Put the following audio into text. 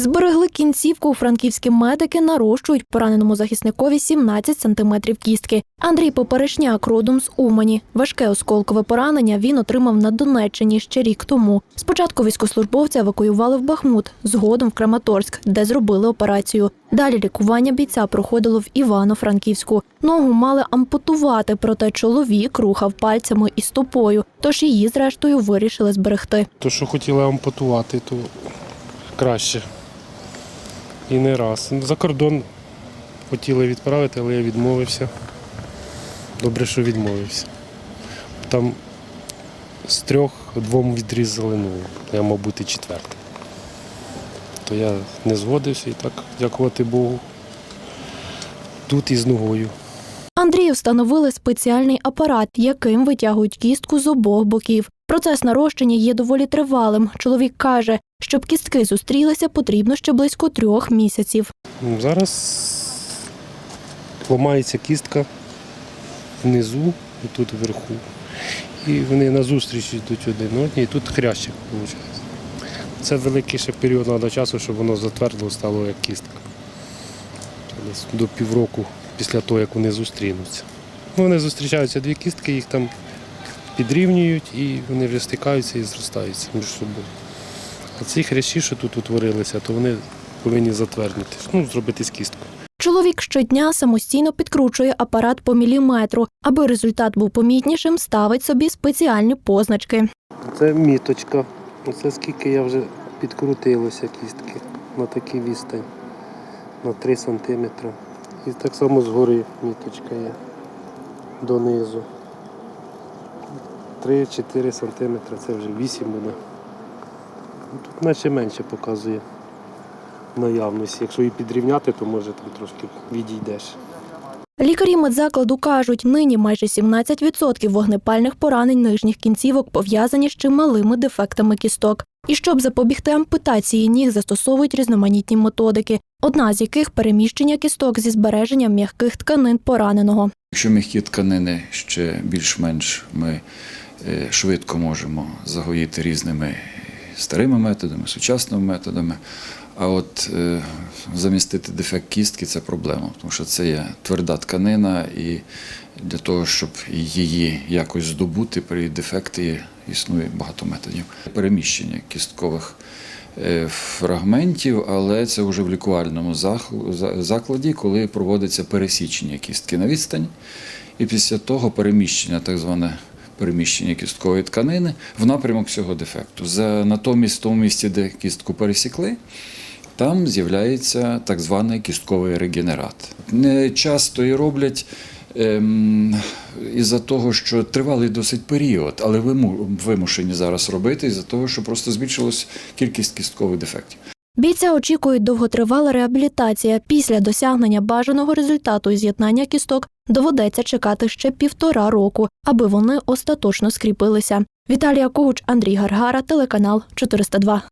Зберегли кінцівку. Франківські медики нарощують пораненому захисникові 17 сантиметрів кістки. Андрій Поперешняк родом з Умані. Важке осколкове поранення він отримав на Донеччині ще рік тому. Спочатку військослужбовця евакуювали в Бахмут, згодом в Краматорськ, де зробили операцію. Далі лікування бійця проходило в Івано-Франківську. Ногу мали ампутувати, проте чоловік рухав пальцями і стопою, тож її, зрештою, вирішили зберегти. То, що хотіли ампутувати, то краще. І не раз. За кордон хотіли відправити, але я відмовився. Добре, що відмовився. Там з трьох двом відрізали ногу. Я, мав бути четвертий. То я не згодився і так, дякувати Богу. Тут із ногою. Андрію встановили спеціальний апарат, яким витягують кістку з обох боків. Процес нарощення є доволі тривалим. Чоловік каже, щоб кістки зустрілися, потрібно ще близько трьох місяців. Ну, Зараз ламається кістка внизу і тут вверху. І вони назустріч йдуть один одній, і тут хрящик виходить. Це великий ще період треба часу, щоб воно затвердило, стало як кістка. До півроку після того, як вони зустрінуться. Ну, вони зустрічаються дві кістки, їх там підрівнюють і вони вже стикаються і зростаються між собою. А ці хрящі, що тут утворилися, то вони повинні затвердити, ну, зробити з кісткою. Чоловік щодня самостійно підкручує апарат по міліметру. Аби результат був помітнішим, ставить собі спеціальні позначки. Це міточка. Оце скільки я вже підкрутилося кістки на такій відстань. На 3 сантиметри. І так само згори міточка є донизу. 3-4 сантиметри, це вже 8 буде. Ну, Тут наче менше показує наявність. Якщо її підрівняти, то може там трошки відійдеш. Лікарі медзакладу кажуть, нині майже 17% вогнепальних поранень нижніх кінцівок пов'язані з чималими дефектами кісток. І щоб запобігти ампутації ніг, застосовують різноманітні методики, одна з яких переміщення кісток зі збереженням м'яких тканин пораненого. Якщо м'які тканини ще більш-менш ми е, швидко можемо загоїти різними старими методами, сучасними методами. А от е, замістити дефект кістки це проблема, тому що це є тверда тканина, і для того, щоб її якось здобути при дефекті, існує багато методів. Переміщення кісткових е, фрагментів, але це вже в лікувальному закладі, коли проводиться пересічення кістки на відстань, і після того переміщення, так зване переміщення кісткової тканини в напрямок цього дефекту. За натомість в тому місці, де кістку пересікли. Там з'являється так званий кістковий регенерат. Не часто і роблять ем, із-за того, що тривалий досить період, але виму- вимушені зараз робити із-за того, що просто збільшилась кількість кісткових дефектів. Бійця очікують довготривала реабілітація. Після досягнення бажаного результату з'єднання кісток доведеться чекати ще півтора року, аби вони остаточно скріпилися. Віталія Когуч, Андрій Гаргара, телеканал 402.